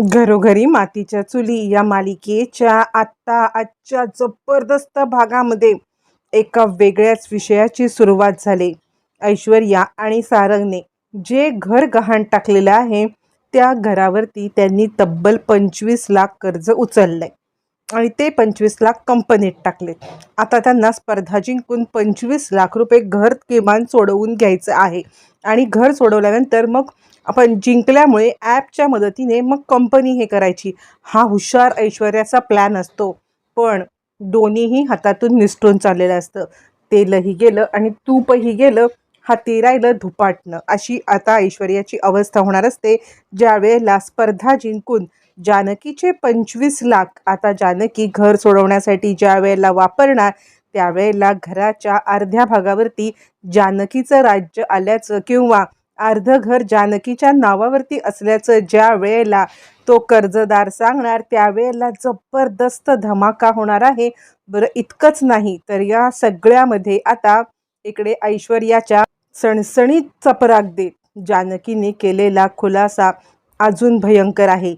घरोघरी मातीच्या चुली या मालिकेच्या आत्ता आजच्या जबरदस्त भागामध्ये एका वेगळ्याच विषयाची सुरुवात झाली. ऐश्वर्या आणि सारंगने जे घर गहाण टाकलेलं आहे त्या घरावरती त्यांनी तब्बल पंचवीस लाख कर्ज उचललंय आणि ते पंचवीस लाख कंपनीत टाकले आता त्यांना स्पर्धा जिंकून पंचवीस लाख रुपये घर किमान सोडवून घ्यायचं आहे आणि घर सोडवल्यानंतर मग आपण जिंकल्यामुळे ॲपच्या मदतीने मग कंपनी हे करायची. हा हुशार ऐश्वर्याचा प्लॅन असतो. पण दोन्हीही हातातून निसटून चाललेलं असतं. तेलही गेलं आणि तूपही गेलं. हाती राहिलं धुपाटणं. अशी आता ऐश्वर्याची अवस्था होणार असते. ज्यावेळेला स्पर्धा जिंकून जानकीचे पंचवीस लाख आता जानकी घर सोडवण्यासाठी ज्या वेळेला वापरणार त्यावेळेला घराच्या अर्ध्या भागावरती जानकीचं राज्य आल्याचं किंवा अर्ध घर जानकीच्या नावावरती असल्याचं ज्या वेळेला तो कर्जदार सांगणार त्यावेळेला जबरदस्त धमाका होणार आहे. बरं इतकंच नाही तर या सगळ्यामध्ये आता इकडे ऐश्वर्याच्या सणसणीत चपराक देत जानकीने केलेला खुलासा अजून भयंकर आहे.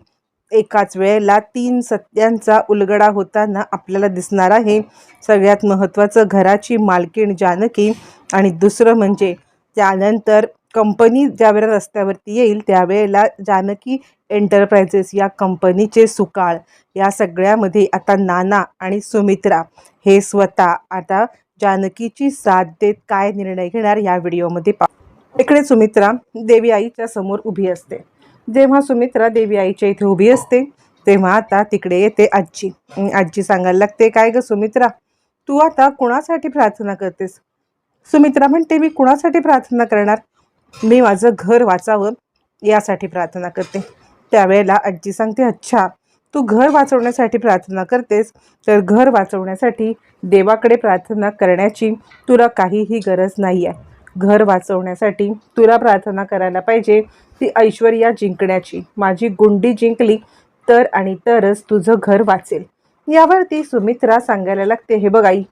एकाच वेळेला तीन सत्यांचा उलगडा होताना आपल्याला दिसणार आहे. सगळ्यात महत्त्वाचं घराची मालकीण जानकी आणि दुसरं म्हणजे त्यानंतर कंपनी ज्यावेळेला रस्त्यावरती येईल त्यावेळेला जानकी एंटरप्राइजेस या कंपनीचे सुकाळ या सगळ्यामध्ये आता नाना आणि सुमित्रा हे स्वतः आता जानकीची साथ देत काय निर्णय घेणार या व्हिडिओमध्ये पा इकडे सुमित्रा देवी आईच्या समोर उभी असते. जेव्हा सुमित्रा देवी आईच्या इथे उभी असते तेव्हा आता तिकडे येते आजी आजी सांगायला लागते काय ग सुमित्रा तू आता कुणासाठी प्रार्थना करतेस? सुमित्रा म्हणते मी कुणासाठी प्रार्थना करणार? मी माझं घर वाचावं यासाठी प्रार्थना करते. त्यावेळेला आजी सांगते अच्छा तू घर वाचवण्यासाठी प्रार्थना करतेस तर घर वाचवण्यासाठी देवाकडे प्रार्थना करण्याची तुला काहीही गरज नाही आहे घर वाचवण्यासाठी तुला प्रार्थना करायला पाहिजे ती ऐश्वर्या जिंकण्याची. माझी गुंडी जिंकली तर आणि तरच तुझं घर वाचेल. यावरती सुमित्रा सांगायला लागते हे बघ आई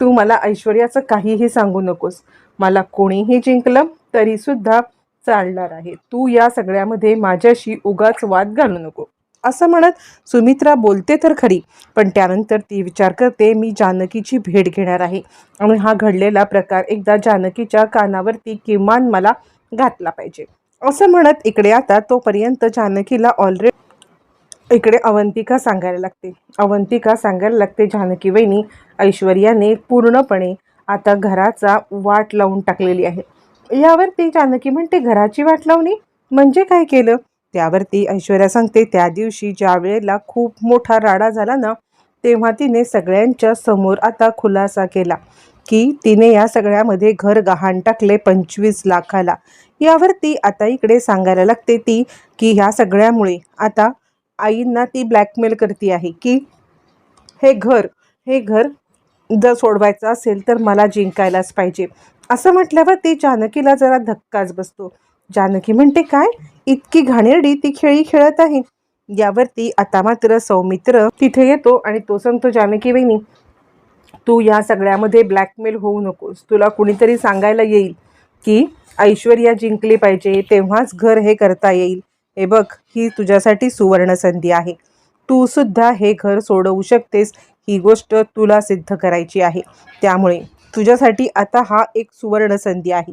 तू मला ऐश्वर्याचं काहीही सांगू नकोस. मला कोणीही जिंकलं तरीसुद्धा चालणार आहे. तू या सगळ्यामध्ये माझ्याशी उगाच वाद घालू नको. असं म्हणत सुमित्रा बोलते तर खरी पण त्यानंतर ती विचार करते मी जानकीची भेट घेणार आहे. आणि हा घडलेला प्रकार एकदा जानकीच्या कानावरती किमान मला घातला पाहिजे. असं म्हणत इकडे आता तोपर्यंत जानकीला ऑलरेडी इकडे अवंतिका सांगायला लागते. अवंतिका सांगायला लागते जानकी वहिनी ऐश्वर्याने पूर्णपणे आता घराचा वाट लावून टाकलेली आहे. यावरती जानकी म्हणते घराची वाट लावणी? म्हणजे काय केलं? त्यावरती ऐश्वर्या सांगते त्या दिवशी ज्या वेळेला खूप मोठा राडा झाला ना तेव्हा तिने सगळ्यांच्या समोर आता खुलासा केला की तिने या सगळ्यामध्ये घर गहाण टाकले पंचवीस लाखाला. यावरती आता इकडे सांगायला लागते ती की ह्या सगळ्यामुळे आता आईंना ती ब्लॅकमेल करते आहे की हे घर हे घर जर सोडवायचं असेल तर मला जिंकायलाच पाहिजे. असं म्हटल्यावर ती जानकीला जरा धक्काच बसतो. जानकी म्हणते काय? इतकी घाणेरडी ती खेळी खेळत आहे. यावरती आता मात्र सौमित्र तिथे येतो आणि तो सांगतो जानकी वहिनी तू या सगळ्यामध्ये ब्लॅकमेल होऊ नकोस. तुला कुणीतरी सांगायला येईल की ऐश्वर्या जिंकली पाहिजे. तेव्हाच घर हे करता येईल. हे बघ ही तुझ्यासाठी सुवर्ण संधी आहे. तू सुद्धा हे घर सोडवू शकतेस. ही गोष्ट तुला सिद्ध करायची आहे. त्यामुळे तुझ्यासाठी आता हा एक सुवर्ण संधी आहे.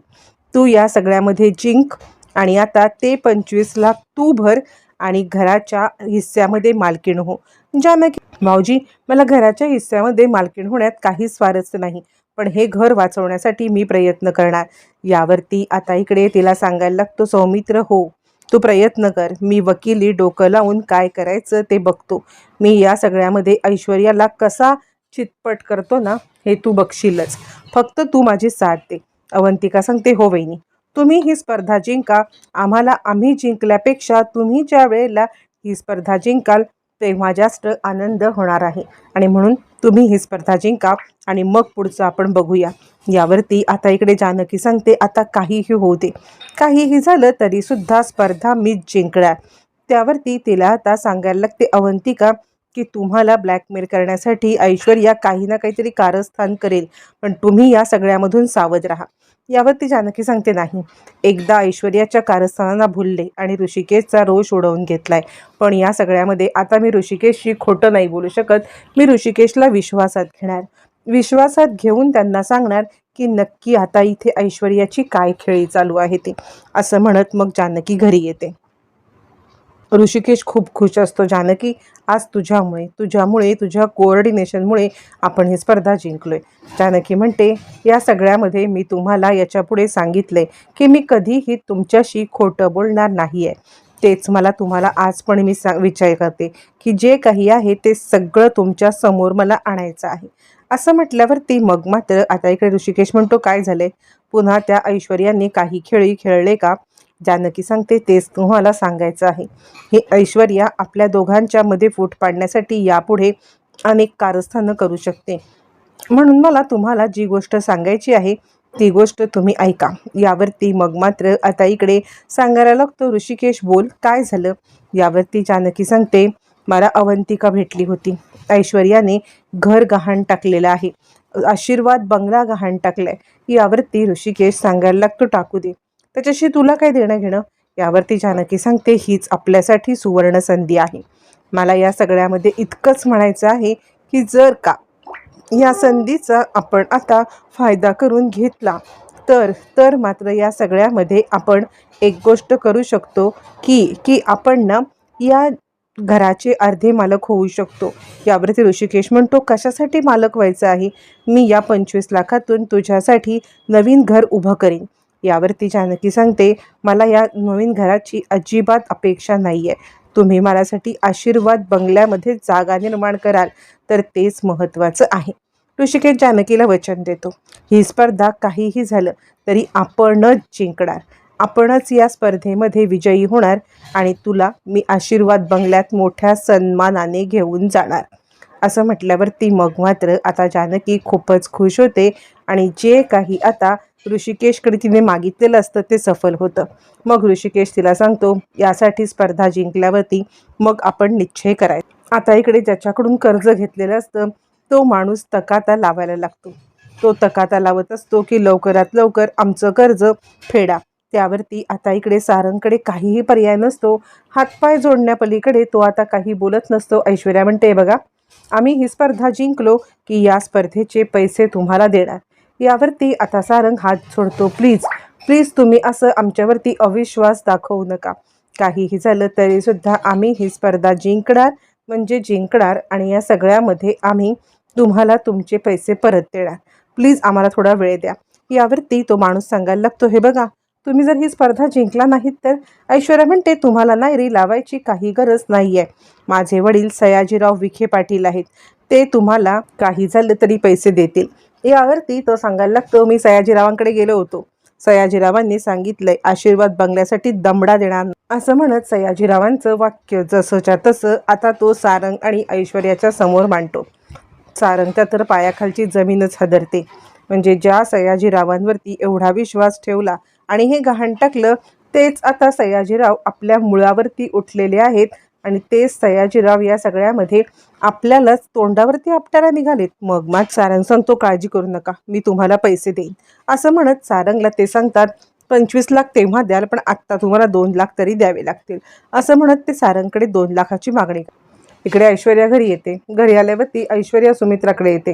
तू या सगळ्यामध्ये जिंक आणि आता ते पंचवीस लाख तू भर आणि घराच्या हिस्स्यामध्ये मालकीण हो. जानकी माऊजी मला घराच्या हिस्स्यामध्ये मालकीण होण्यात काही स्वारस्य नाही पण हे घर वाचवण्यासाठी मी प्रयत्न करणार. यावरती आता इकडे तिला सांगायला लागतो सौमित्र हो तू प्रयत्न कर. मी वकिली डोकं लावून काय करायचं ते बघतो. मी या सगळ्यामध्ये ऐश्वर्याला कसा चितपट करतो ना हे तू बघशीलच. फक्त तू माझी साथ दे. अवंतिका सांगते हो वहिनी तुम्ही ही स्पर्धा जिंका. आम्हाला आम्ही जिंकल्यापेक्षा तुम्ही ज्या वेळेला ही स्पर्धा जिंकाल तेव्हा जास्त आनंद होणार आहे. आणि म्हणून तुम्ही ही स्पर्धा जिंका आणि मग पुढचं आपण बघूया. यावरती आता इकडे जानकी सांगते आता काहीही होऊ दे. काहीही झालं तरीसुद्धा स्पर्धा मीच जिंकणार. त्यावरती तिला आता सांगायला लागते अवंतिका की तुम्हाला ब्लॅकमेल करण्यासाठी ऐश्वर्या काही ना काहीतरी कारस्थान करेल. पण तुम्ही या सगळ्यामधून सावध राहा. यावरती जानकी सांगते नाही. एकदा ऐश्वर्याच्या कारस्थानांना भुलले आणि ऋषिकेशचा रोष उडवून घेतलाय. पण या सगळ्यामध्ये आता मी ऋषिकेशशी खोटं नाही बोलू शकत. मी ऋषिकेशला विश्वासात घेणार. विश्वासात घेऊन त्यांना सांगणार की नक्की आता इथे ऐश्वर्याची काय खेळी चालू आहे ते. असं म्हणत मग जानकी घरी येते. ऋषिकेश खूप खुश असतो. जानकी आज तुझ्यामुळे तुझ्यामुळे तुझ्या कोऑर्डिनेशनमुळे आपण ही स्पर्धा जिंकलोय. जानकी म्हणते या सगळ्यामध्ये मी तुम्हाला याच्यापुढे सांगितले की मी कधीही तुमच्याशी खोटं बोलणार नाही आहे तेच मला तुम्हाला आज पण मी सा विचार करते की जे काही आहे ते सगळं तुमच्यासमोर मला आणायचं आहे. असं म्हटल्यावरती मग मात्र आता इकडे ऋषिकेश म्हणतो काय झालंय? पुन्हा त्या ऐश्वर्याने काही खेळी खेळले का? जानकी सांगते तेच तुम्हाला सांगायचं आहे. हे ऐश्वर्या आपल्या दोघांच्या मध्ये फूट पाडण्यासाठी यापुढे अनेक कारस्थानं करू शकते. म्हणून मला तुम्हाला जी गोष्ट सांगायची आहे ती गोष्ट तुम्ही ऐका. यावरती मग मात्र आता इकडे सांगायला लागतो ऋषिकेश बोल काय झालं? यावरती जानकी सांगते मला अवंतिका भेटली होती. ऐश्वर्याने घर गहाण टाकलेलं आहे. आशीर्वाद बंगला गहाण टाकलाय. यावरती ऋषिकेश सांगायला लागतो टाकू दे. त्याच्याशी तुला काय देणं घेणं? यावरती जानकी सांगते हीच आपल्यासाठी सुवर्ण संधी आहे. मला या सगळ्यामध्ये इतकंच म्हणायचं आहे की जर का या संधीचा आपण आता फायदा करून घेतला तर तर मात्र या सगळ्यामध्ये आपण एक गोष्ट करू शकतो की की आपण ना या घराचे अर्धे मालक होऊ शकतो. यावरती ऋषिकेश म्हणतो कशासाठी मालक व्हायचं आहे? मी या पंचवीस लाखातून तुझ्यासाठी नवीन घर उभं करीन. यावरती जानकी सांगते मला या नवीन घराची अजिबात अपेक्षा नाही आहे तुम्ही माझ्यासाठी आशीर्वाद बंगल्यामध्ये जागा निर्माण कराल तर तेच महत्त्वाचं आहे. ऋषिकेश जानकीला वचन देतो. ही स्पर्धा काहीही झालं तरी आपणच जिंकणार. आपणच या स्पर्धेमध्ये विजयी होणार आणि तुला मी आशीर्वाद बंगल्यात मोठ्या सन्मानाने घेऊन जाणार. असं म्हटल्यावरती मग मात्र आता जानकी खूपच खुश होते आणि जे काही आता ऋषिकेशकडे तिने मागितलेलं असतं ते सफल होतं. मग ऋषिकेश तिला सांगतो यासाठी स्पर्धा जिंकल्यावरती मग आपण निश्चय करायचा. आता इकडे ज्याच्याकडून कर्ज घेतलेलं असतं तो माणूस तकाता लावायला लागतो. तो तकाता लावत असतो की लवकरात लवकर आमचं कर्ज फेडा. त्यावरती आता इकडे सारंगकडे काहीही पर्याय नसतो. हातपाय जोडण्यापलीकडे तो आता काही बोलत नसतो. ऐश्वर्या म्हणते बघा आम्ही ही स्पर्धा जिंकलो की या स्पर्धेचे पैसे तुम्हाला देणार. यावरती आता सारंग हात सोडतो प्लीज प्लीज तुम्ही असं आमच्यावरती अविश्वास दाखवू नका. काहीही झालं तरीसुद्धा आम्ही ही स्पर्धा जिंकणार म्हणजे जिंकणार आणि या सगळ्यामध्ये आम्ही तुम्हाला तुमचे पैसे परत देणार. प्लीज आम्हाला थोडा वेळ द्या. यावरती तो माणूस सांगायला लागतो हे बघा तुम्ही जर ही स्पर्धा जिंकला नाहीत तर ऐश्वर्या म्हणते तुम्हाला नायरी लावायची काही गरज नाही आहे माझे वडील सयाजीराव विखे पाटील आहेत. ते तुम्हाला काही झालं तरी पैसे देतील. यावरती तो सांगायला लागतो मी सयाजीरावांकडे गेलो होतो. सयाजीरावांनी सांगितलंय आशीर्वाद बंगल्यासाठी दमडा देणार असं म्हणत सयाजीरावांचं वाक्य जसंच्या तसं आता तो सारंग आणि ऐश्वर्याच्या समोर मांडतो. सारंगच्या तर पायाखालची जमीनच हदरते. म्हणजे ज्या सयाजीरावांवरती एवढा विश्वास ठेवला आणि हे गहाण टाकलं तेच आता सयाजीराव आपल्या मुळावरती उठलेले आहेत आणि तेच सयाजीराव या सगळ्यामध्ये आपल्यालाच तोंडावरती आपटायला निघालेत. मग मात सारंग सांगतो काळजी करू नका मी तुम्हाला पैसे देईन. असं म्हणत सारंगला ते सांगतात पंचवीस लाख तेव्हा द्याल पण आत्ता तुम्हाला दोन लाख तरी द्यावे लागतील. असं म्हणत ते सारंगकडे दोन लाखाची मागणी इकडे ऐश्वर्या घरी येते. घरी आल्यावरती ऐश्वर्या सुमित्राकडे येते.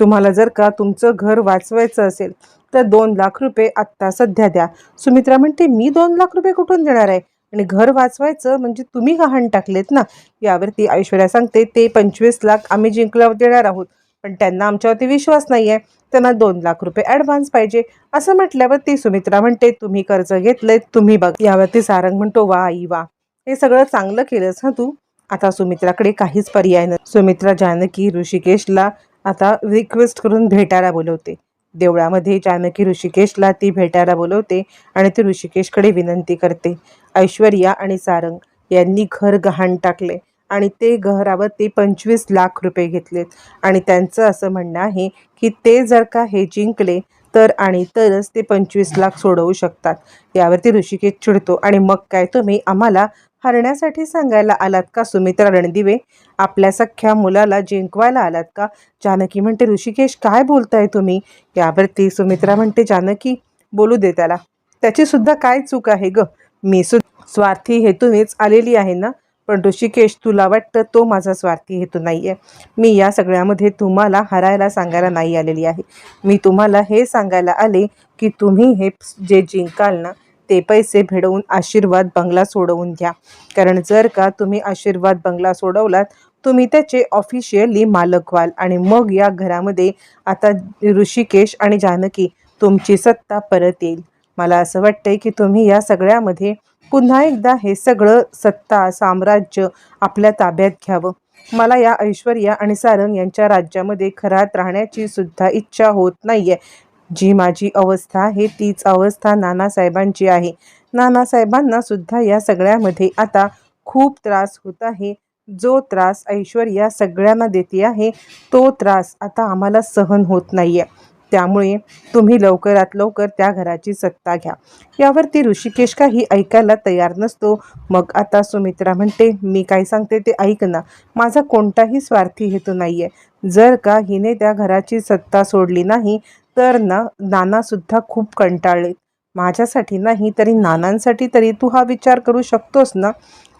तुम्हाला जर का तुमचं घर वाचवायचं असेल तर दोन लाख रुपये आत्ता सध्या द्या. सुमित्रा म्हणते मी दोन लाख रुपये कुठून देणार आहे? आणि घर वाचवायचं म्हणजे तुम्ही गहाण टाकलेत ना. यावरती ऐश्वर्या सांगते ते पंचवीस लाख आम्ही जिंकल्यावर देणार आहोत. पण त्यांना आमच्यावरती विश्वास नाही आहे त्यांना दोन लाख रुपये ॲडव्हान्स पाहिजे. असं म्हटल्यावर ती सुमित्रा म्हणते तुम्ही कर्ज घेतलंय तुम्ही बघ. यावरती सारंग म्हणतो वा आई वा. हे सगळं चांगलं केलंस ना तू. आता सुमित्राकडे काहीच पर्याय नाही. सुमित्रा जानकी ऋषिकेशला आता रिक्वेस्ट करून भेटायला बोलवते. देवळामध्ये जानकी ऋषिकेशला ती भेटायला बोलवते आणि ती ऋषिकेशकडे विनंती करते. ऐश्वर्या आणि सारंग यांनी घर गहाण टाकले आणि ते घरावर ते पंचवीस लाख रुपये घेतलेत. आणि त्यांचं असं म्हणणं आहे की ते जर का हे जिंकले तर आणि तरच ते पंचवीस लाख सोडवू शकतात. यावरती ऋषिकेश चिडतो आणि मग काय? तुम्ही आम्हाला हरण्यासाठी सांगायला आलात का सुमित्रा रणदिवे? आपल्या सख्ख्या मुलाला जिंकवायला आलात का? जानकी म्हणते ऋषिकेश काय बोलताय तुम्ही? यावरती सुमित्रा म्हणते जानकी बोलू दे त्याला. त्याची सुद्धा काय चूक आहे ग? मी सुद्धा स्वार्थी हेतूनेच आलेली आहे ना? पण ऋषिकेश तुला वाटतं तो माझा स्वार्थी हेतू नाही आहे मी या सगळ्यामध्ये तुम्हाला हरायला सांगायला नाही आलेली आहे. मी तुम्हाला हे सांगायला आले की तुम्ही हे जे जिंकाल ना ते पैसे भिडवून आशीर्वाद बंगला सोडवून घ्या. कारण जर का तुम्ही आशीर्वाद बंगला सोडवलात तुम्ही त्याचे ऑफिशियली मालक व्हाल. आणि मग या घरामध्ये आता ऋषिकेश आणि जानकी तुमची सत्ता परत येईल. मला असं वाटतंय की तुम्ही या सगळ्यामध्ये पुन्हा एकदा हे सगळं सत्ता साम्राज्य आपल्या ताब्यात घ्यावं. मला या ऐश्वर्या आणि सारंग यांच्या राज्यामध्ये खरात राहण्याची सुद्धा इच्छा होत नाही आहे जी माझी अवस्था आहे तीच अवस्था नानासाहेबांची आहे. नानासाहेबांना सुद्धा या सगळ्यामध्ये आता खूप त्रास होत आहे. जो त्रास ऐश्वर्या सगळ्यांना देते आहे तो त्रास आता आम्हाला सहन होत नाहीये. त्यामुळे तुम्ही लवकरात लवकर त्या घराची सत्ता घ्या. यावरती ऋषिकेश काही ऐकायला तयार नसतो. मग आता सुमित्रा म्हणते मी काय सांगते ते ऐक ना. माझा कोणताही स्वार्थी हेतू नाही आहे जर का हिने त्या घराची सत्ता सोडली नाही तर ना नानासुद्धा खूप कंटाळले माझ्यासाठी नाही तरी नानांसाठी तरी तू हा विचार करू शकतोस ना?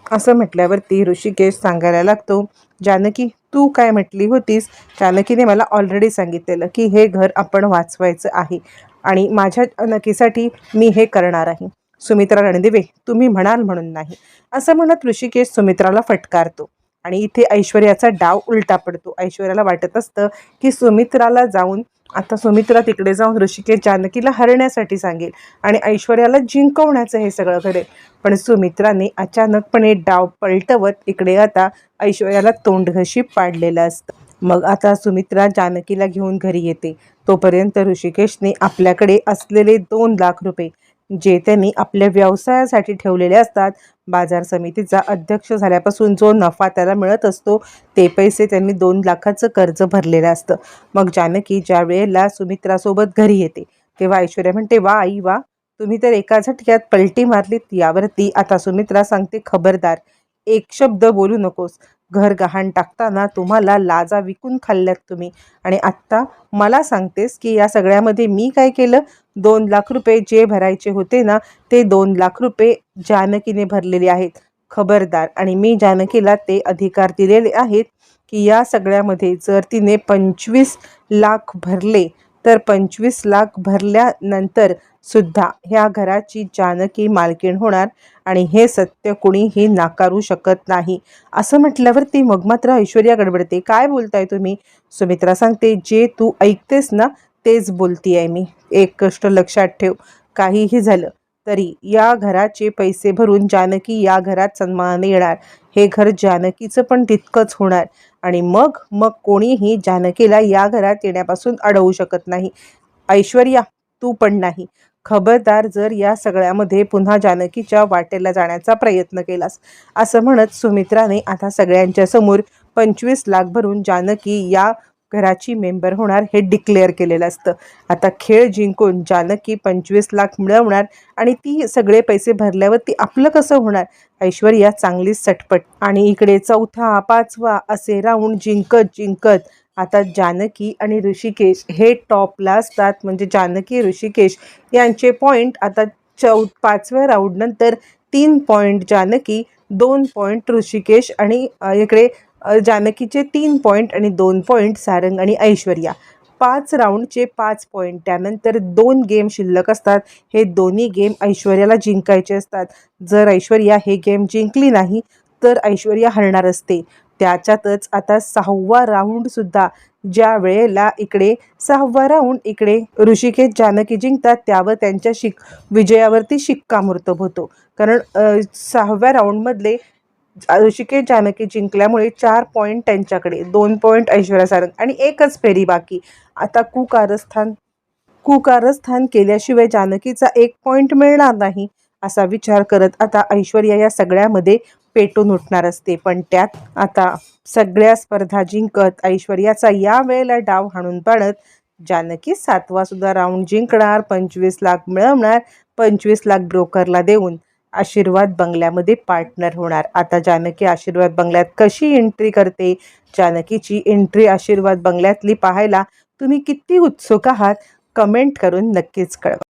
असं म्हटल्यावरती ऋषिकेश सांगायला लागतो जानकी तू काय म्हटली होतीस? जानकीने मला ऑलरेडी सांगितलेलं की हे घर आपण वाचवायचं आहे आणि माझ्या नकीसाठी मी हे करणार आहे. सुमित्रा रणदिवे तुम्ही म्हणाल म्हणून नाही. असं म्हणत ऋषिकेश सुमित्राला फटकारतो. आणि इथे ऐश्वर्याचा डाव उलटा पडतो. ऐश्वर्याला वाटत असतं की सुमित्राला जाऊन आता सुमित्रा तिकडे जाऊन ऋषिकेश जानकीला हरण्यासाठी सांगेल आणि ऐश्वर्याला जिंकवण्याचं हे सगळं करेल पण सुमित्राने अचानकपणे डाव पलटवत इकडे आता ऐश्वर्याला तोंडघशी पाडलेलं असतं. मग आता सुमित्रा जानकीला घेऊन घरी येते. तोपर्यंत ऋषिकेशने आपल्याकडे असलेले दोन लाख रुपये जे त्यांनी आपल्या व्यवसायासाठी ठेवलेले असतात बाजार समितीचा अध्यक्ष झाल्यापासून जो नफा त्याला मिळत असतो ते पैसे त्यांनी दोन लाखाचं कर्ज भरलेलं असतं. मग जानकी ज्या वेळेला सुमित्रासोबत घरी येते तेव्हा ऐश्वर्या म्हणते वा आई वा तुम्ही तर एका झटक्यात पलटी मारलीत यावरती आता सुमित्रा सांगते खबरदार एक शब्द बोलू नकोस घर गहाण टाकताना तुम्हाला लाजा विकून खाल्ल्यात तुम्ही. आणि आत्ता मला सांगतेस की या सगळ्यामध्ये मी काय केलं? दोन लाख रुपये जे भरायचे होते ना ते दोन लाख रुपये जानकीने भरलेले आहेत. खबरदार. आणि मी जानकीला ते अधिकार दिलेले आहेत की या सगळ्यामध्ये जर तिने पंचवीस लाख भरले तर पंचवीस लाख भरल्यानंतर सुद्धा ह्या घराची जानकी मालकीण होणार आणि हे सत्य कुणीही नाकारू शकत नाही. असं म्हटल्यावरती मग मात्र ऐश्वर्या गडबडते. काय बोलताय तुम्ही? सुमित्रा सांगते जे तू ऐकतेस ना तेच बोलती आहे मी. एक कष्ट लक्षात ठेव. काहीही झालं तरी या घराचे पैसे भरून जानकी या घरात सन्मानाने येणार. हे घर जानकीचं पण तितकंच होणार. आणि मग मग कोणीही जानकीला या घरात येण्यापासून अडवू शकत नाही. ऐश्वर्या तू पण नाही. खबरदार जर या सगळ्यामध्ये पुन्हा जानकीच्या वाटेला जाण्याचा प्रयत्न केलास. असं म्हणत सुमित्राने आता सगळ्यांच्या समोर पंचवीस लाख भरून जानकी या घराची मेंबर होणार हे डिक्लेअर केलेलं असतं. आता खेळ जिंकून जानकी पंचवीस लाख मिळवणार आणि ती सगळे पैसे भरल्यावर ती आपलं कसं होणार? ऐश्वर्या चांगलीच सटपट. आणि इकडे चौथा पाचवा असे राऊंड जिंकत जिंकत. आता जानकी आणि ऋषिकेश हे टॉपला असतात. म्हणजे जानकी ऋषिकेश यांचे पॉईंट आता चौ पाचव्या राऊंडनंतर तीन पॉईंट जानकी दोन पॉईंट ऋषिकेश आणि इकडे जानकीचे तीन पॉईंट आणि दोन पॉईंट सारंग आणि ऐश्वर्या. पाच राऊंडचे पाच पॉईंट त्यानंतर दोन गेम शिल्लक असतात. हे दोन्ही गेम ऐश्वर्याला जिंकायचे असतात. जर ऐश्वर्या हे गेम जिंकली नाही तर ऐश्वर्या हरणार असते. त्याच्यातच आता सहावा राऊंडसुद्धा ज्या वेळेला इकडे सहावा राऊंड इकडे ऋषिकेश जानकी जिंकतात त्यावर त्यांच्या शिक विजयावरती शिक्कामोर्तब होतो. कारण सहाव्या राऊंडमधले ऋषिकेश जानकी जिंकल्यामुळे चार पॉईंट त्यांच्याकडे दोन पॉईंट ऐश्वर्या सारंग आणि एकच फेरी बाकी. आता कुकारस्थान कुकारस्थान केल्याशिवाय जानकीचा एक पॉईंट मिळणार नाही असा विचार करत आता ऐश्वर्या या सगळ्यामध्ये पेटून उठणार असते. पण त्यात आता सगळ्या स्पर्धा जिंकत ऐश्वर्याचा या वेळेला डाव हाणून पाडत जानकी सातवा सुद्धा राऊंड जिंकणार पंचवीस लाख मिळवणार पंचवीस लाख ब्रोकरला देऊन. आशीर्वाद बंगल्यामध्ये पार्टनर होणार. आता जानकी आशीर्वाद बंगल्यात कशी एंट्री करते? जानकीची एंट्री आशीर्वाद बंगल्यातली पाहायला तुम्ही किती उत्सुक आहात? कमेंट करून नक्कीच कळवा.